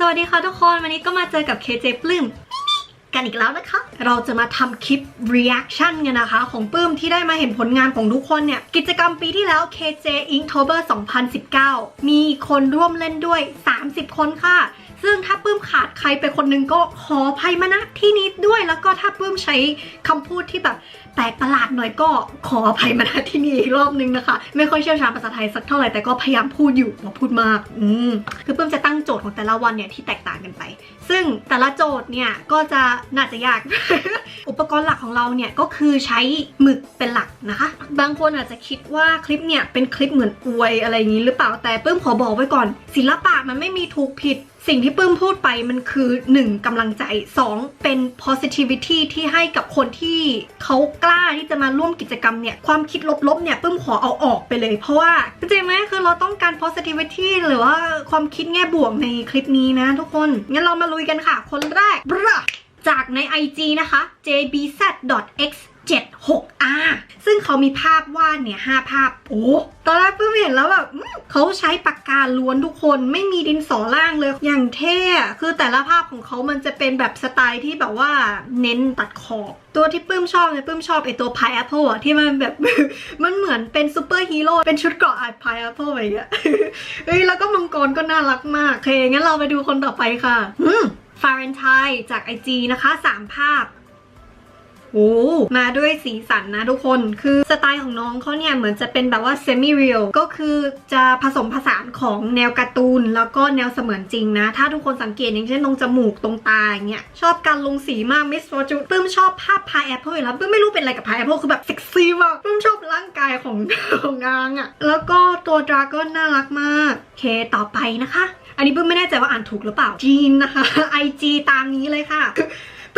สวัสดีค่ะทุกคน วันนี้ก็มาเจอกับ KJ ปลื้มกันอีกแล้วนะคะ เราจะมาทำคลิป reaction กันนะคะ ของปลื้มที่ได้มาเห็นผลงานของทุกคนเนี่ย กิจกรรมปีที่แล้ว KJ Inktober 2019 มีคนร่วมเล่นด้วย 30 คนค่ะ ซึ่งถ้าปื้มขาดใครไปคนนึงก็ขออภัยมาณที่นี้ด้วยแล้วก็ถ้าปื้มใช้คำพูดที่แบบแปลกประหลาดหน่อยก็ขออภัยมาณที่นี้อีกรอบนึงนะคะ ไม่ค่อยเชี่ยวชาญภาษาไทยสักเท่าไหร่แต่ก็พยายามพูดอยู่เพราพูดมาก อืมคือปื้มจะตั้งโจทย์ของแต่ละวันเนี่ยที่แตกต่างกันไป ซึ่งแต่ละโจทย์เนี่ยก็จะน่าจะยาก อุปกรณ์หลักของเราเนี่ยก็คือใช้หมึกเป็นหลักนะคะ บางคนอาจจะคิดว่าคลิปเนี่ยเป็นคลิปเหมือนอวยอะไรอย่างนี้หรือเปล่าแต่ปื้มขอบอกไว้ก่อน ศิลปะมันไม่มีถูกผิด สิ่งที่ปื้มพูดไปมันคือ 1. กำลังใจ 2. เป็น positivity ที่ให้กับคนที่เขากล้าที่จะมาร่วมกิจกรรมเนี่ย ความคิดลบๆเนี่ยปื้มขอเอาออกไปเลย เพราะว่าเข้าใจไหมคือเราต้องการ positivity หรือว่าความคิดแง่บวกในคลิปนี้นะทุกคน งั้นเรามาลุยกันค่ะ คนแรกบรจากใน IG นะคะ jbz.x 76R ซึ่งเขามีภาพวาดเนี่ย5ภาพ โอ้ตอนแรกเพิ่งเห็นแล้วแบบเขาใช้ปากกาล้วนทุกคนไม่มีดินสอล่างเลยอย่างเท่อะคือแต่ละภาพของเขามันจะเป็นแบบสไตล์ที่แบบว่าเน้นตัดขอบตัวที่ปื้มชอบเนี่ยปื้มชอบไอตัว Pineapple อะที่มันแบบ มันเหมือนเป็นซูเปอร์ฮีโร่เป็นชุดเกราะไอ Pineapple อะไรอย่างเงี้ยเฮ้ยแล้วก็มังกรก็น่ารักมากโอเคงั้นเราไปดูคนต่อไปค่ะฟาเรนไทจาก IG นะคะ 3 ภาพ โอ้มาด้วยสีสันนะทุกคนคือสไตล์ของน้องเขาเนี่ยเหมือนจะเป็นแบบว่า semi real ก็คือจะผสมผสานของแนวการ์ตูน แล้วก็แนวเสมือนจริงนะ ถ้าทุกคนสังเกตอย่างเช่นตรงจมูกตรงตาอย่างเงี้ยชอบการลงสีมาก Miss Fortune ปื้มชอบภาพ Pineapple อยู่แล้วปื้มไม่รู้เป็นอะไรกับ Pineapple คือแบบเซ็กซี่มากปื้มชอบร่างกายของของนางอะแล้วก็ตัวดราก้อนน่ารักมากเคต่อไปนะคะ อันนี้ปื้มไม่แน่ใจว่าอ่านถูกหรือเปล่าจีนนะคะ IG ตามนี้เลยค่ะ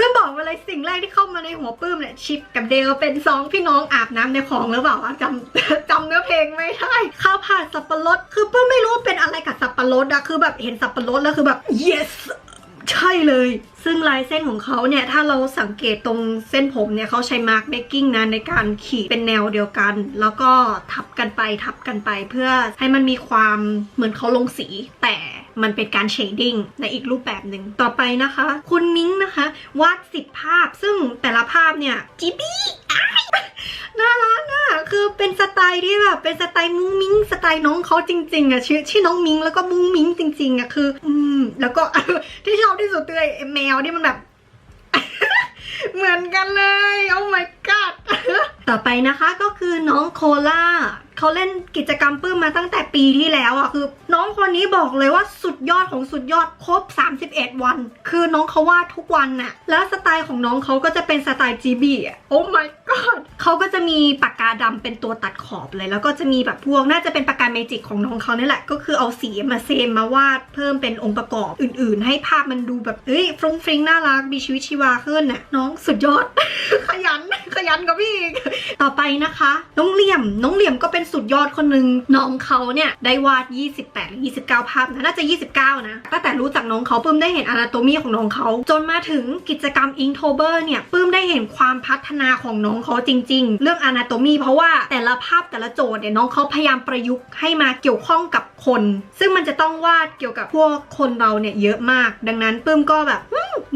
ปื้มบอกมาเลยสิ่งแรกที่เข้ามาในหัวปื้มเนี่ยชิปกับเดลเป็นสองพี่น้องอาบน้ำในคลองหรือเปล่าจำจำเนื้อเพลงไม่ได้ข้าวผัดสับปะรด คือปื้มไม่รู้เป็นอะไรกับสับปะรดอะคือแบบเห็นสับปะรดแล้วคือแบบ yes ใช่เลย ซึ่งลายเส้นของเขาเนี่ย ถ้าเราสังเกตตรงเส้นผมเนี่ยเขาใช้มาร์กเบกกิ้งนะในการขีดเป็นแนวเดียวกัน แล้วก็ทับกันไปทับกันไปเพื่อให้มันมีความเหมือนเขาลงสีแต่ มันเป็นการเชดดิ้งในอีกรูปแบบหนึ่งต่อไปนะคะ คุณมิ้งนะคะ วาดสิบภาพ ซึ่งแต่ละภาพเนี่ยจิบี้น่ารักอะคือเป็นสไตล์ที่แบบเป็นสไตล์มุ้งมิ้งสไตล์น้องเขาจริงๆอะชื่อชื่อน้องมิ้งแล้วก็มุ้งมิ้งจริงๆอะคือ อืม แล้วก็ที่ชอบที่สุดคือไอ้แมวที่มันแบบ เหมือนกันเลย โอ้ my god ต่อไปนะคะก็คือน้องโคล่า เขาเล่นกิจกรรมปื้มมาตั้งแต่ปีที่แล้วอะคือ น้องคนนี้บอกเลยว่าสุดยอดของสุดยอดครบ 31 วัน คือน้องเขาวาดทุกวันน่ะแล้วสไตล์ของน้องเขาก็จะเป็นสไตล์ GB อะโอ้ my god เขาก็จะมีปากกาดำเป็นตัวตัดขอบเลย แล้วก็จะมีแบบพวกน่าจะเป็นปากกาเมจิกของน้องเขาเนี่ยแหละก็คือเอาสีมาเซมมาวาดเพิ่มเป็นองค์ประกอบอื่น ๆ ให้ภาพมันดูแบบเอ้ยฟรุ้งฟริ้งน่ารักมีชีวิตชีวาขึ้นน่ะน้องสุดยอด ขยันขยันกว่าพี่ต่อไปนะคะ น้องเหลี่ยมน้องเหลี่ยมก็เป็นสุดยอดคนหนึ่งน้องเขาเนี่ยได้วาด 28หรือ29 ภาพนะน่าจะ 29 นะตั้งแต่รู้จักน้องเขาปื้มได้เห็นอนาโตมีของน้องเขา จนมาถึงกิจกรรมอิงโทเบอร์เนี่ยปื้มได้เห็นความพัฒนาของน้องเขาจริง ๆ เรื่องอนาโตมีเพราะว่าแต่ละภาพแต่ละโจทย์เนี่ยน้องเขาพยายามประยุกต์ให้มาเกี่ยวข้องกับ คน ซึ่งมันจะต้องวาดเกี่ยวกับพวกคนเราเนี่ยเยอะมาก ดังนั้นปื้มก็แบบ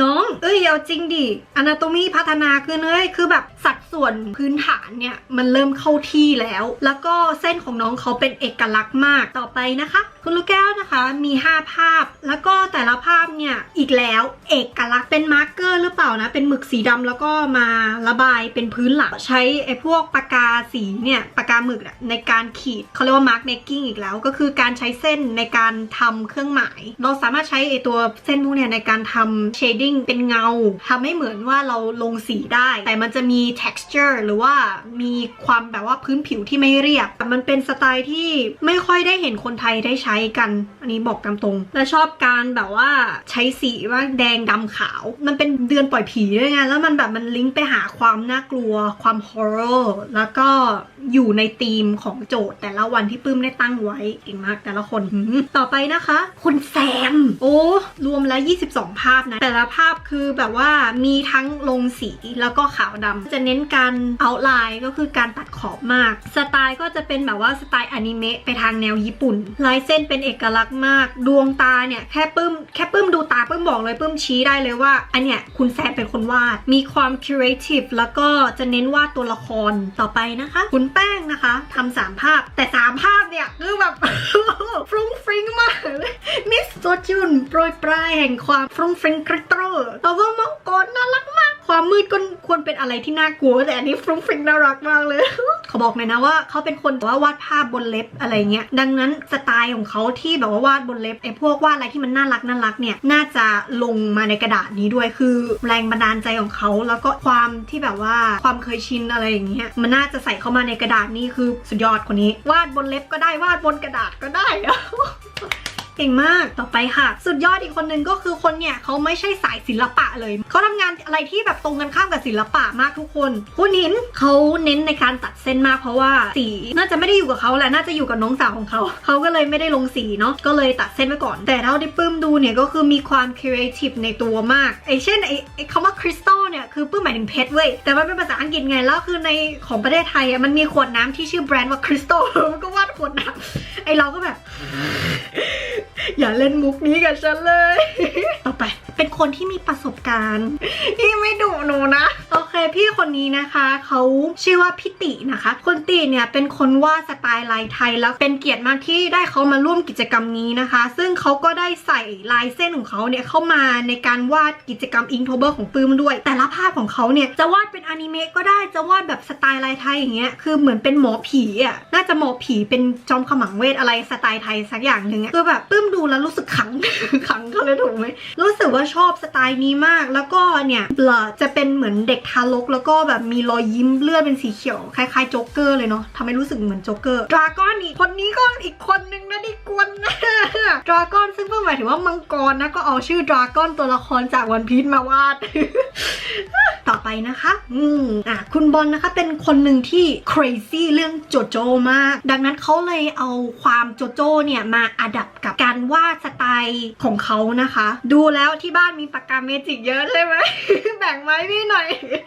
น้อง เอ้ยเอาจริงดิอนาโตมีพัฒนาขึ้นเลยคือแบบสัดส่วนพื้นฐานเนี่ยมันเริ่มเข้าที่แล้ว แล้วก็เส้นของน้องเขาเป็นเอกลักษณ์มากต่อไปนะคะ คุณลูกแก้วนะคะมี 5 ภาพ แล้วก็แต่ละภาพเนี่ยอีกแล้วเอกลักษณ์เป็นมาร์กเกอร์หรือเปล่านะ เป็นหมึกสีดำแล้วก็มาระบายเป็นพื้นหลังใช้ไอ้พวกปากกาสีเนี่ยปากกาหมึกในการขีดเขาเรียกว่ามาร์กเมคกิ้งอีกแล้ว ก็คือการใช้เส้นในการทำเครื่องหมาย เราสามารถใช้ไอตัวเส้นพวกเนี่ยในการทำ shading เป็นเงาทำให้เหมือนว่าเราลงสีได้ แต่มันจะมี texture หรือว่ามีความแบบว่าพื้นผิวที่ไม่เรียบ มันเป็นสไตล์ที่ไม่ค่อยได้เห็นคนไทยได้ใช้กัน อันนี้บอกตามตรง และชอบการแบบว่าใช้สีว่าแดงดำขาว มันเป็นเดือนปล่อยผีด้วยไง แล้วมันแบบมันลิงก์ไปหาความน่ากลัว ความ horror แล้วก็อยู่ในธีมของโจทย์แต่ละวันที่ปื้มได้ตั้งไว้เก่งมากแต่ละคนต่อไปนะคะ คุณแซม โอ้รวมแล้ว 22 ภาพนะ แต่ละภาพคือแบบว่ามีทั้งลงสีแล้วก็ขาวดำจะเน้นการเอาลน์ก็คือการตัดขอบมาก สไตล์ก็จะเป็นแบบว่าสไตล์อนิเมะไปทางแนวญี่ปุ่น ลายเส้นเป็นเอกลักษณ์มาก ดวงตาเนี่ยแค่ปื้มแค่ปื้มดูตาปื้มบอกเลยปื้มชี้ได้เลยว่า อันเนี้ยคุณแซมเป็นคนวาด มีความ creative แล้วก็จะเน้นวาดตัวละครต่อไปนะคะ คุณแป้งนะคะทำสามภาพแต่สามภาพเนี่ยคือแบบฟรุ้งฟริ้งมากเลยมิสโซจุนโปรยปลายแห่งความฟรุ้งฟริ้งกริตเตอร์แต่ว่ามังกรน่ารักมาก ความมืดก็ควรเป็นอะไรที่น่ากลัว แต่อันนี้ฟรุ้งฟริ้งน่ารักมากเลยเขาบอกเลยนะว่าเขาเป็นคนว่าวาดภาพบนเล็บอะไรเงี้ย ดังนั้นสไตล์ของเขาที่แบบว่าวาดบนเล็บไอ้พวกวาดอะไรที่มันน่ารักน่ารักเนี่ยน่าจะลงมาในกระดาษนี้ด้วยคือแรงบันดาลใจของเขาแล้วก็ความที่แบบว่าความเคยชินอะไรอย่างเงี้ยมันน่าจะใส่เข้ามาในกระดาษนี่คือสุดยอดคนนี้ วาดบนเล็บก็ได้วาดบนกระดาษก็ได้เก่งมากต่อไปค่ะ สุดยอดอีกคนนึงก็คือคนเนี่ยเขาไม่ใช่สายศิลปะเลย เขาทำงานอะไรที่แบบตรงกันข้ามกับศิลปะมากทุกคน คุณหินเขาเน้นในการตัดเส้นมากเพราะว่าสีน่าจะไม่ได้อยู่กับเขาแหละน่าจะอยู่กับน้องสาวของเขา เขาก็เลยไม่ได้ลงสีเนาะก็เลยตัดเส้นไว้ก่อน แต่เท่าที่ปื้มดูเนี่ยก็คือมีความครีเอทีฟในตัวมากไอเช่นไอไอคำว่าคริสตัลเนี่ยคือปื้มหมายถึงเพชรเว้ยแต่มันเป็นภาษาอังกฤษไงแล้วคือในของประเทศไทยอะมันมีขวดน้ำที่ชื่อแบรนด์ว่าคริสตัลมันก็วาดขวดน้ำ ไอเราก็แบบ อย่าเล่นมุกนี้กับฉันเลย ต่อไป เป็นคนที่มีประสบการณ์ที่ไม่ดุหนูนะ โอ เคพี่คนนี้นะคะเขาชื่อว่าพี่ตินะคะคนติเนี่ยเป็นคนวาดสไตล์ลายไทยแล้วเป็นเกียรติมากที่ได้เขามาร่วมกิจกรรมนี้นะคะ ซึ่งเขาก็ได้ใส่ลายเส้นของเขาเนี่ยเข้ามาในการวาดกิจกรรมอิงโทเบอร์ของปื้มด้วย แต่ละภาพของเขาเนี่ยจะวาดเป็นอนิเมะก็ได้จะวาดแบบสไตล์ลายไทยอย่างเงี้ยคือเหมือนเป็นหมอผีอะน่าจะหมอผีเป็นจอมขมังเวทอะไรสไตล์ไทยสักอย่างหนึ่งอะคือแบบปื้มดูแล้วรู้สึกขังขังเขาเลยถูกไหมรู้สึกว่าชอบสไตล์นี้มากแล้วก็เนี่ยเบลอจะเป็นเหมือนเด็กทารกแล้วก็แบบมีรอยยิ้มเลือดเป็นสีเขียว คล้ายๆโจ๊กเกอร์เลยเนาะทำให้รู้สึกเหมือนโจ๊กเกอร์ดราก้อนอีกคนนี้ก็อีกคนนึงนะที่กวนนะดราก้อนซึ่งเพิ่งหมายถึงว่ามังกรนะก็เอาชื่อดราก้อนตัวละครจากวันพีชมาวาด ต่อไปนะคะ อืมอะคุณบอลนะคะเป็นคนหนึ่งที่ crazy เรื่องโจโจมาก ดังนั้นเขาเลยเอาความโจโจเนี่ยมาอัดับกับการวาดสไตล์ของเขานะคะ ดูแล้วที่บ้านมีปากกาเมจิกเยอะใช่ไหมแบ่งไว้พี่หน่อย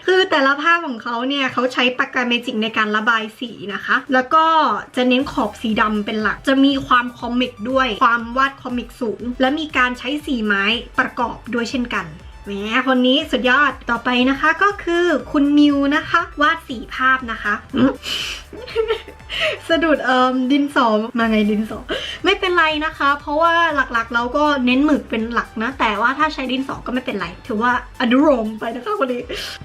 คือแต่ละภาพของเขาเนี่ยเขาใช้ปากกาเมจิกในการระบายสีนะคะ แล้วก็จะเน้นขอบสีดำเป็นหลัก จะมีความคอมิกด้วย ความวาดคอมิกสูง และมีการใช้สีไม้ประกอบด้วยเช่นกัน แหมคนนี้สุดยอดต่อไปนะคะก็คือคุณมิวนะคะ วาดสีภาพนะคะ สะดุดเอิมดินสอมาไงดินสอไม่เป็นไรนะคะ เพราะว่าหลักๆ เราก็เน้นหมึกเป็นหลักนะ แต่ว่าถ้าใช้ดินสอก็ไม่เป็นไร ถือว่าอนุโลมไปนะคะคนนี้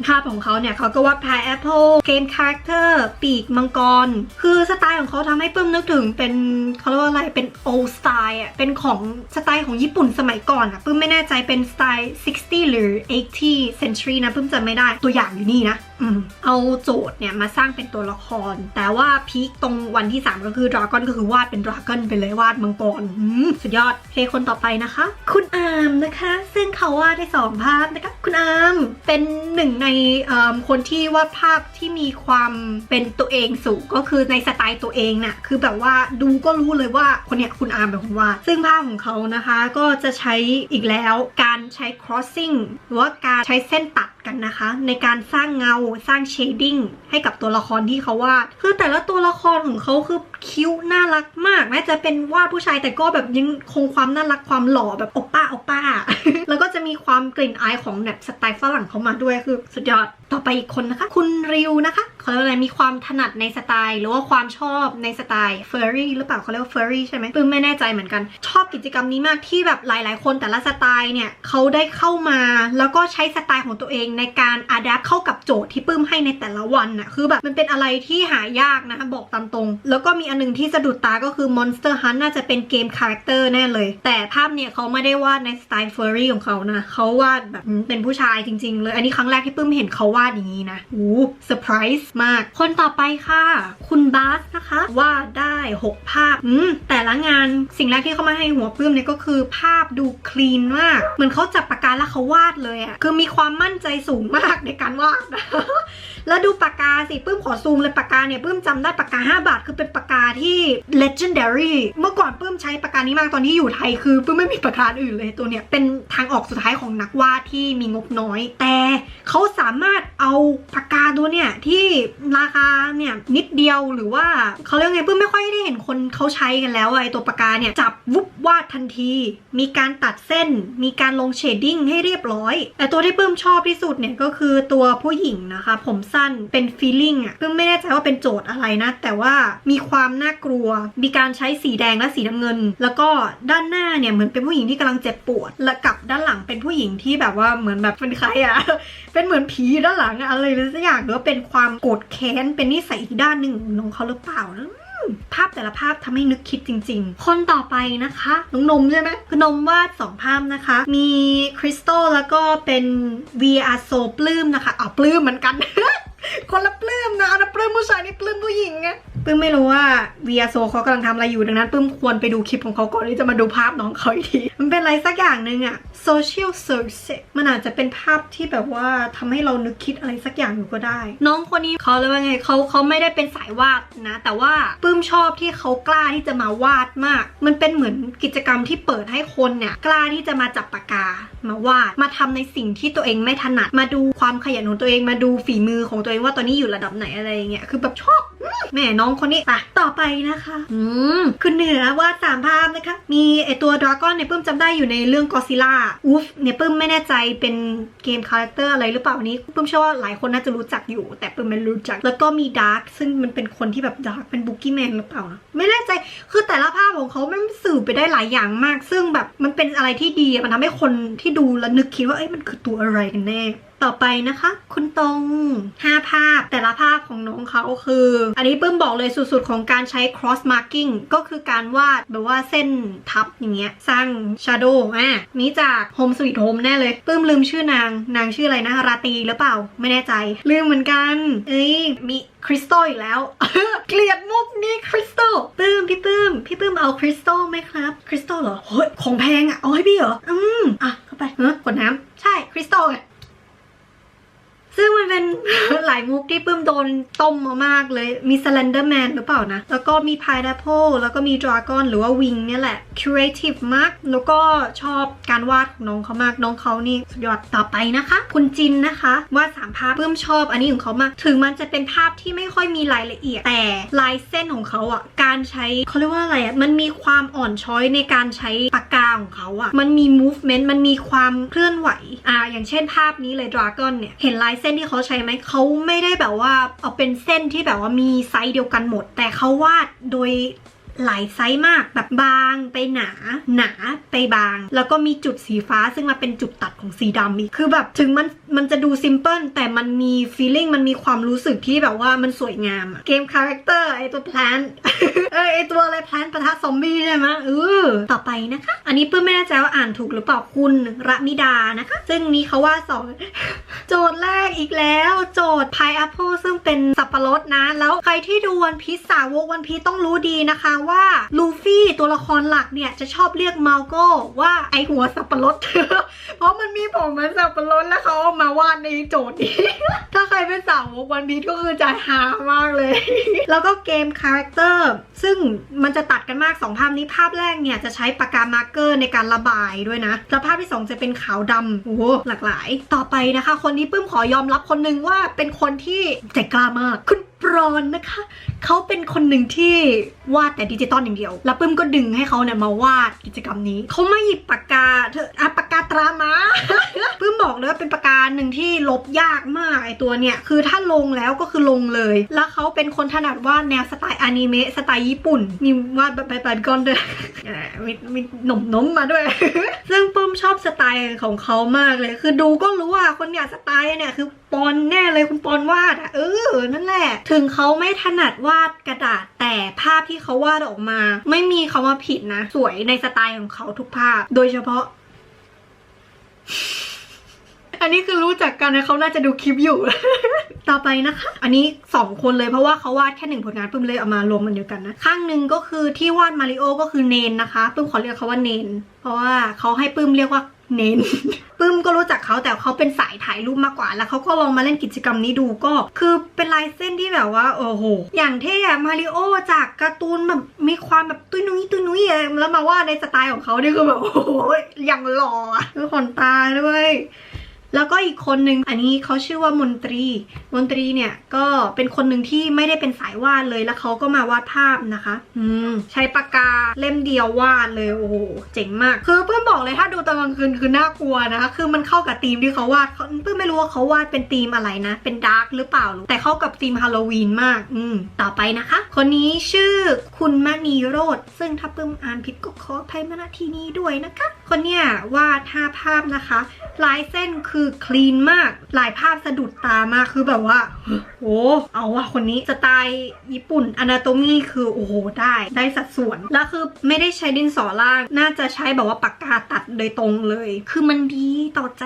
ภาพของเขาเนี่ยเขาก็วาดพายแอปเปิลเกมคาแรคเตอร์ปีกมังกร คือสไตล์ของเขาทำให้เพิ่มนึกถึงเป็นเขาเรียกว่าอะไรเป็นโอสไตล์อะเป็นของสไตล์ของญี่ปุ่นสมัยก่อนอะเพิ่มไม่แน่ใจเป็นสไตล์ 60หรือ 80 century นะเพิ่มจำไม่ได้ตัวอย่างอยู่นี่นะ เอาโจทย์เนี่ยมาสร้างเป็นตัวละคร แต่ว่าพีคตรงวันที่ 3 ก็คือดราก้อนก็คือวาดเป็นดราก้อนไปเลยวาดมังกรสุดยอดเพคนต่อไปนะคะ คุณอามนะคะ ซึ่งเขาวาดได้สองภาพนะคะคุณอามเป็นหนึ่งในคนที่วาดภาพที่มีความเป็นตัวเองสูงก็คือในสไตล์ตัวเองน่ะคือแบบว่าดูก็รู้เลยว่าคนเนี้ยคุณอามเป็นคนวาดซึ่งภาพของเขานะคะก็จะใช้อีกแล้วการใช้ crossing หรือว่าการใช้เส้นตัดกันนะคะ ในการสร้างเงาสร้างเชดดิ้งให้กับตัวละครที่เขาวาดคือแต่ละตัวละครของเขาคือ คิ้วน่ารักมากแม้จะเป็นวาดผู้ชายแต่ก็แบบยังคงความน่ารักความหล่อแบบอป้าอป้า แล้วก็จะมีความกลิ่นอายของแบบสไตล์ฝรั่งเข้ามาด้วยคือสุดยอดต่อไปอีกคนนะคะ คุณริวนะคะเขาเรียกอะไรมีความถนัดในสไตล์ หรือว่าความชอบในสไตล์เฟอร์รี่หรือเปล่าเขาเรียกว่าเฟอร์รี่ใช่ไหมปื้มไม่แน่ใจเหมือนกัน ชอบกิจกรรมนี้มากที่แบบหลาย ๆ คนแต่ละสไตล์เนี่ยเขาได้เข้ามา แล้วก็ใช้สไตล์ของตัวเองในการอัดแอปเข้ากับโจทย์ที่ปื้มให้ในแต่ละวันน่ะคือแบบมันเป็นอะไรที่หายากนะคะบอกตามตรง แล้วก็มีอันหนึ่งที่สะดุดตาก็คือ Monster Hunt น่าจะเป็นเกมคาแรคเตอร์แน่เลย แต่ภาพเนี่ยเขาไม่ได้วาดในสไตล์เฟอร์รี่ของเขานะเขาวาดแบบเป็นผู้ชายจริง ๆ เลย อันนี้ครั้งแรกที่ปื้มเห็นเขาวาดอย่างนี้นะโอ้เซอร์ไพรส์มาก คนต่อไปค่ะ คุณบาสนะคะวาดได้ 6 ภาพอืมแต่ละงานสิ่งแรกที่เขามาให้หัวปื้มเนี่ยก็คือภาพดูคลีนมากเหมือนเขาจับปากกาแล้วเขาวาดเลยอะคือมีความมั่นใจสูงมากในการวาดแล้วดูปากกาสิปื้มขอซูมเลยปากกาเนี่ยปื้มจำได้ปากกา 5 บาทคือเป็นปากกาที่ legendary เมื่อก่อนปื้มใช้ปากกานี้มากตอนที่อยู่ไทยคือปื้มไม่มีปากกาอื่นเลยตัวเนี้ยเป็นทางออกสุดท้ายของนักวาดที่มีงบน้อย แต่เขาสามารถเอาปากกาตัวเนี่ยที่ราคาเนี่ยนิดเดียวหรือว่าเขาเรียกไงปื้มไม่ค่อยได้เห็นคนเขาใช้กันแล้วไอตัวปากกาเนี่ยจับวุบวาดทันที มีการตัดเส้น มีการลงเชดดิ้งให้เรียบร้อย แต่ตัวที่ปื้มชอบที่สุดเนี่ยก็คือตัวผู้หญิงนะคะ ผมสั้นเป็นฟีลลิ่งอะปื้มไม่แน่ใจว่าเป็นโจทย์อะไรนะ แต่ว่ามีความน่ากลัว มีการใช้สีแดงและสีน้ำเงิน แล้วก็ด้านหน้าเนี่ยเหมือนเป็นผู้หญิงที่กำลังเจ็บปวด และกับด้านหลังเป็นผู้หญิงที่แบบว่าเหมือนแบบเป็นใครอะเป็นเหมือนผีด้านหลังอะอะไรหรือสักอย่างหรือว่าเป็นความโกรธแค้นเป็นนิสัยอีกด้านหนึ่งของเขาหรือเปล่านะภาพแต่ละภาพทำให้นึกคิดจริง ๆ คนต่อไปนะคะน้องนมใช่ไหมคือนมวาดสองภาพนะคะ มีคริสตัลแล้วก็เป็น VR so ปลื้มนะคะอ่าปลื้มเหมือนกัน คนละปลื้มนะอันนั้นปลื้มผู้ชายนี่ปลื้มผู้หญิงไง ปื้มไม่รู้ว่า VR so เขากำลังทำอะไรอยู่ดังนั้นปื้มควรไปดูคลิปของเขาก่อนที่จะมาดูภาพน้องเขาอีกที มันเป็นอะไรสักอย่างหนึ่งอะ social service มันอาจจะเป็นภาพที่แบบว่าทำให้เรานึกคิดอะไรสักอย่างอยู่ก็ได้ น้องคนนี้เขาเรียว่าไงเขาเขาไม่ได้เป็นสายวาดนะ แต่ว่าปื้มชอบที่เขากล้าที่จะมาวาดมาก มันเป็นเหมือนกิจกรรมที่เปิดให้คนเนี่ยกล้าที่จะมาจับปากกา มาวาดมาทำในสิ่งที่ตัวเองไม่ถนัด มาดูความขยันของตัวเองมาดูฝีมือของตัวเองว่าตอนนี้อยู่ระดับไหนอะไรอย่างเงี้ยคือแบบชอบแม่น้องคนนี้ไปต่อไปนะคะอืมคือเหนือวาดสามภาพนะคะ มีไอตัวดราก้อนเนี่ยปื้มจำได้อยู่ในเรื่องกอซิล่าอูฟเนี่ยปื้มไม่แน่ใจเป็นเกมคาแรคเตอร์อะไรหรือเปล่าอันนี้ปื้มเชื่อว่าหลายคนน่าจะรู้จักอยู่ แต่ปื้มไม่รู้จัก แล้วก็มีดาร์กซึ่งมันเป็นคนที่แบบดาร์กเป็นบุกกี้แมนหรือเปล่านะไม่แน่ใจคือแต่ละภาพของเขามันสื่อไปได้หลายอย่างมาก ซึ่งแบบมันเป็นอะไรที่ดีมันทำให้คนที่ดูแล้วนึกคิดว่าเอ้ยมันคือตัวอะไรกันแน่ ต่อไปนะคะ คุณตรง5 ภาพแต่ละภาพของน้องเขาคือ อันนี้ปื้มบอกเลยสุดๆ ของการใช้ cross marking ก็คือการวาดแบบว่าเส้นทับอย่างเงี้ย สร้าง shadow อะนี้จาก home sweet home แน่เลยปื้มลืมชื่อนาง นางชื่ออะไรนะ ราตีหรือเปล่า ไม่แน่ใจ ลืมเหมือนกัน เอ้ย มีคริสตัลอีกแล้ว เกลียดมุกนี้คริสตัลปื้มพี่ปื้ม พี่ปื้มเอาคริสตัลไหมครับ คริสตัลเหรอ เฮ้ย ของแพงอะ เอาให้พี่เหรอ อืม อะ เข้าไปเฮ้ยขวดน้ำ ใช่ คริสตัลไง ซึ่งมันเป็น หลายมุกที่ปื้มโดนต้มมามากเลย มี Slender Man หรือเปล่านะ แล้วก็มี Pineapple แล้วก็มี Dragon หรือว่า Wing เนี่ยแหละ Creative มาก แล้วก็ชอบการวาดของน้องเขามาก น้องเขานี่สุดยอดต่อไปนะคะ คุณจินนะคะวาดสามภาพปื้มชอบอันนี้ของเขามาก ถึงมันจะเป็นภาพที่ไม่ค่อยมีรายละเอียด แต่ลายเส้นของเขาอะ การใช้เขาเรียกว่าอะไรอะ มันมีความอ่อนช้อยในการใช้ปากกาของเขาอะ มันมี movement มันมีความเคลื่อนไหว อ่า อย่างเช่นภาพนี้เลย Dragon เนี่ย เห็นลายเส้นที่เขาใช้ไหมเขาไม่ได้แบบว่าเอาเป็นเส้นที่แบบว่ามีไซส์เดียวกันหมด แต่เขาวาดโดย หลายไซส์มากแบบบางไปหนาหนาไปบาง แล้วก็มีจุดสีฟ้าซึ่งมาเป็นจุดตัดของสีดำอีกคือแบบถึงมันมันจะดูซิมเพิลแต่มันมีฟีลลิ่งมันมีความรู้สึกที่แบบว่ามันสวยงามอะเกมคาแรคเตอร์ไอตัวแพลนเออไอตัวอะไรแพลนปะทะซอมบี้ใช่ไหมเออต่อไปนะคะ อันนี้เพื่อไม่แน่ใจว่าอ่านถูกหรือเปล่าคุณระมิดานะคะ ซึ่งนี้เขาว่าสองโจทย์แรกอีกแล้ว โจทย์ pineapple ซึ่งเป็นสับปะรดนะ แล้วใครที่ดูวันพีซสาวกวันพีซต้องรู้ดีนะคะว่าลูฟี่ตัวละครหลักเนี่ยจะชอบเรียกมาโก้ว่าไอหัวสับปะรดเพราะมันมีผมเหมือนสับปะรดแล้วเขาเอามาวาดในโจทย์นี้ ถ้าใครเป็นสาวกวันพีซก็คือจะฮามากเลย แล้วก็เกมคาแรคเตอร์ซึ่งมันจะตัดกันมาก 2 ภาพนี้ภาพแรกเนี่ยจะใช้ปากกามาร์กเกอร์ในการระบายด้วยนะแล้วภาพที่ 2 จะเป็นขาวดำโอ้โหหลากหลาย ต่อไปนะคะ คนนี้ปื้มขอยอมรับคนหนึ่งว่าเป็นคนที่ใจกล้ามากคุณ รอนนะคะ เขาเป็นคนหนึ่งที่วาดแต่ดิจิตอลอย่างเดียว แล้วปื้มก็ดึงให้เขาเนี่ยมาวาดกิจกรรมนี้ เขาไม่หยิบปากกาเธออะปากกาตรามาปื้มบอกเลยว่าเป็นปากกาหนึ่งที่ลบยากมากไอตัวเนี่ย คือถ้าลงแล้วก็คือลงเลย แล้วเขาเป็นคนถนัดวาดแนวสไตล์อนิเมะสไตล์ญี่ปุ่นมีวาดแบบแบบก้อนด้วยอ่ามีมีหนมนมมาด้วย ซึ่งปื้มชอบสไตล์ของเขามากเลย คือดูก็รู้ว่าคนอยากสไตล์เนี่ยคือ ปอนแน่เลยคุณปอนวาดอะเออ นั่นแหละ ถึงเขาไม่ถนัดวาดกระดาษแต่ภาพที่เขาวาดออกมา ไม่มีคำว่าผิดนะ สวยในสไตล์ของเขาทุกภาพ โดยเฉพาะ อันนี้คือรู้จักกันนะเขาน่าจะดูคลิปอยู่ ต่อไปนะคะ อันนี้สองคนเลยเพราะว่าเขาวาดแค่หนึ่งผลงานปึ้มเลยเอามารวมมันเดียวกันนะ ข้างหนึ่งก็คือที่วาดมาริโอก็คือเนนนะคะปึ้มขอเรียกเขาว่าเนน เพราะว่าเขาให้ปึ้มเรียกว่า เน้นปื้มก็รู้จักเขาแต่เขาเป็นสายถ่ายรูปมากกว่า แล้วเขาก็ลองมาเล่นกิจกรรมนี้ดูก็ คือเป็นลายเส้นที่แบบว่า โอ้โห อย่างเท่อะมาริโอจากการ์ตูนแบบมีความแบบตุ้ยนุ้ยตุ้ยนุ้ยอะแล้วมาว่าในสไตล์ของเขาเนี่ยคือแบบโอ้โหอย่างหล่ออะคือขนตาด้วย แล้วก็อีกคนหนึ่งอันนี้เขาชื่อว่ามนตรี มนตรีเนี่ยก็เป็นคนหนึ่งที่ไม่ได้เป็นสายวาดเลยแล้วเขาก็มาวาดภาพนะคะ อืมใช้ปากกาเล่มเดียววาดเลยโอ้โหเจ๋งมาก คือเพื่อนบอกเลยถ้าดูตอนกลางคืนคือน่ากลัวนะคะ คือมันเข้ากับธีมที่เขาวาดเพื่อนไม่รู้ว่าเขาวาดเป็นธีมอะไรนะ เป็นดาร์กหรือเปล่า แต่เข้ากับธีมฮาโลวีนมาก อืมต่อไปนะคะ คนนี้ชื่อคุณมณีโรธซึ่งถ้าเพิ่มอ่านผิดก็ขออภัยมาณที่นี้ด้วยนะคะ คนเนี้ยวาดห้าภาพนะคะ ลายเส้นคือคลีนมากลายภาพสะดุดตามากคือแบบว่าโอ้เอาว่ะคนนี้สไตล์ญี่ปุ่นอนาโตมีคือโอ้โหได้ได้สัดส่วน แล้วคือไม่ได้ใช้ดินสอล่าง น่าจะใช้แบบว่าปากกาตัดโดยตรงเลย คือมันดีต่อใจ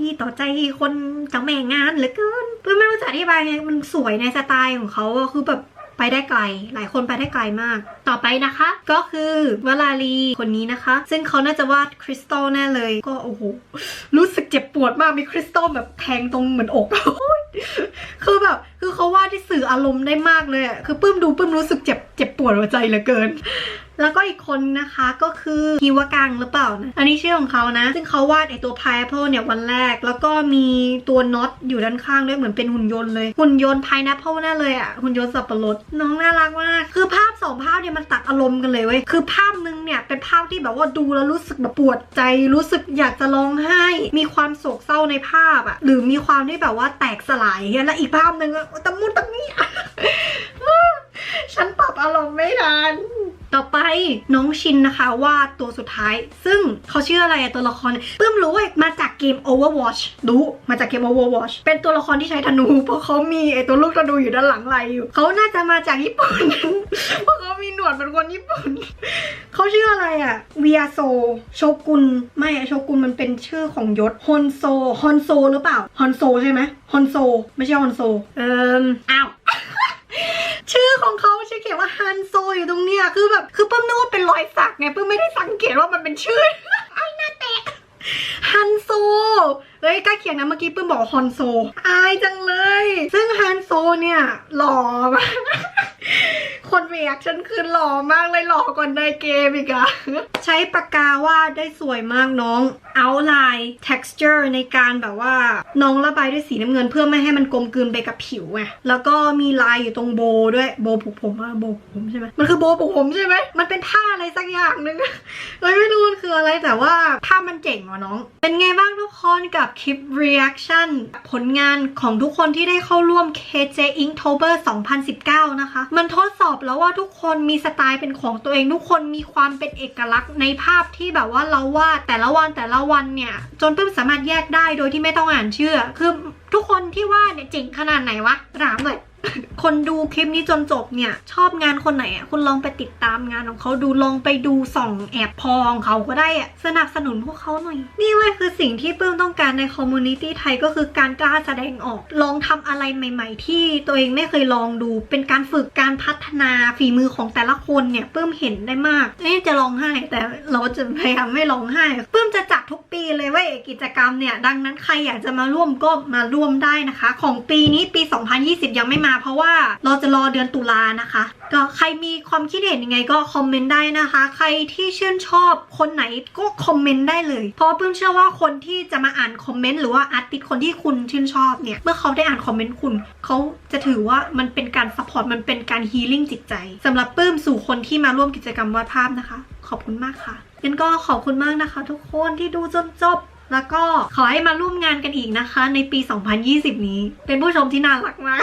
ดีต่อใจคนเจ้าแม่งานเหลือเกินเพื่อไม่รู้จะอธิบายไงมันสวยในสไตล์ของเขาคือแบบ ไปได้ไกล หลายคนไปได้ไกลมาก ต่อไปนะคะ ก็คือวลาลีคนนี้นะคะ ซึ่งเขาน่าจะวาดคริสตัลแน่เลย ก็โอ้โหรู้สึกเจ็บปวดมากมีคริสตัลแบบแทงตรงเหมือนอกคือแบบ คือเขาวาดที่สื่ออารมณ์ได้มากเลยอะคือปื้มดูปื้มรู้สึกเจ็บเจ็บปวดหัวใจเหลือเกิน แล้วก็อีกคนนะคะก็คือฮิวกังหรือเปล่านะ อันนี้ชื่อของเขานะ ซึ่งเขาวาดไอตัว pineapple เนี่ยวันแรก แล้วก็มีตัวน็อตอยู่ด้านข้างด้วยเหมือนเป็นหุ่นยนต์เลย หุ่นยนต์ pineapple แน่าเลยอะ่ะหุ่นยนต์สับปะรดน้องน่ารักมาก คือภาพสองภาพเนี่ยมันตัดอารมณ์กันเลยเว้ย คือภาพหนึงเนี่ยเป็นภาพที่แบบว่าดูแล้วรู้สึกแบบปวดใจ รู้สึกอยากจะร้องไห้ มีความโศกเศร้าในภาพอะ่ะหรือมีความที่แบบว่าแตกสลายและอีกภาพนึงะตะมุนตะมี่ ฉันปรับอารมณ์ไม่ทันต่อไปน้องชินนะคะว่าตัวสุดท้าย ซึ่งเขาชื่ออะไรอะตัวละครเนี่ยปื้มรู้ว่ามาจากเกม Overwatch รู้มาจากเกม Overwatch เป็นตัวละครที่ใช้ธนู เพราะเขามีไอตัวลูกธนูอยู่ด้านหลังไหลอยู่เขาน่าจะมาจากญี่ปุ่น เพราะเขามีหนวดเป็นคนญี่ปุ่นเขาชื่ออะไรอะเวียโซโชกุนไม่อะโชกุนมันเป็นชื่อของยศฮอนโซฮอนโซหรือเปล่าฮอนโซใช่ไหมฮอนโซ ไม่ใช่ฮอนโซเอิมอ้าว ชื่อของเขาชื่อเขียนว่าฮันโซอยู่ตรงเนี้ยคือแบบคือเพิ่มนึกว่าเป็นรอยสักไงเพิ่มไม่ได้สังเกตว่ามันเป็นชื่อไอ้หน้าแตกฮันโซ เฮ้ยใกล้เคียงนะเมื่อกี้ปื้มบอกฮอนโซ อายจังเลย ซึ่งฮันโซเนี่ยหล่อมากคนเรียกฉันคือหล่อมากเลยหล่อกว่าในเกมอีกอะใช้ปากกาวาดได้สวยมากน้อง outline texture ในการแบบว่าน้องระบายด้วยสีน้ำเงินเพื่อไม่ให้มันกลมกลืนไปกับผิวไงแล้วก็มีลายอยู่ตรงโบด้วยโบผูกผมอะโบผูกผมใช่ไหมมันคือโบผูกผมใช่ไหมมันเป็นท่าอะไรสักอย่างหนึ่งเฮ้ยไม่รู้มันคืออะไรแต่ว่าภามันเจ๋งว่ะน้อง เป็นไงบ้างทุกคนกับคลิป reaction ผลงานของทุกคนที่ได้เข้าร่วม KJ Inktober 2019 นะคะ มันทดสอบแล้วว่าทุกคนมีสไตล์เป็นของตัวเองทุกคนมีความเป็นเอกลักษณ์ในภาพที่แบบว่าเราวาดแต่ละวันแต่ละวันเนี่ย จนเพิ่มสามารถแยกได้โดยที่ไม่ต้องอ่านชื่อ คือทุกคนที่วาดเนี่ยเจ๋งขนาดไหนวะถามเลย คนดูคลิปนี้จนจบเนี่ย ชอบงานคนไหนอะคุณลองไปติดตามงานของเขาดูลองไปดูส่องแอบพองเขาก็ได้อะสนับสนุนพวกเขาหน่อย นี่เว้ยคือสิ่งที่เปิ้มต้องการในคอมมูนิตี้ไทยก็คือการกล้าแสดงออก ลองทำอะไรใหม่ ๆ ที่ตัวเองไม่เคยลองดู เป็นการฝึกการพัฒนาฝีมือของแต่ละคนเนี่ยเปิ้มเห็นได้มากเอ๊จะร้องไห้แต่เราจะพยายามไม่ร้องไห้เปิ้มจะจัดทุกปีเลยเว้ยกิจกรรมเนี่ยดังนั้นใครอยากจะมาร่วมก็มาร่วมได้นะคะ ของปีนี้ปี 2020 ยังไม่มาเพราะว่าเราจะรอเดือนตุลานะคะ ก็ใครมีความคิดเห็นยังไงก็คอมเมนต์ได้นะคะ ใครที่ชื่นชอบคนไหนก็คอมเมนต์ได้เลย เพราะเพิ่มเชื่อว่าคนที่จะมาอ่านคอมเมนต์หรือว่าอาร์ติสคนที่คุณชื่นชอบเนี่ย เมื่อเขาได้อ่านคอมเมนต์คุณ เขาจะถือว่ามันเป็นการซัพพอร์ตมันเป็นการฮีลิ่งจิตใจสำหรับปื้มสู่คนที่มาร่วมกิจกรรมวาดภาพนะคะ ขอบคุณมากค่ะงั้นก็ขอบคุณมากนะคะ ทุกคนที่ดูจนจบแล้วก็ขอให้มาร่วมงานกันอีกนะคะ ในปี 2020 นี้ เป็นผู้ชมที่น่ารักมาก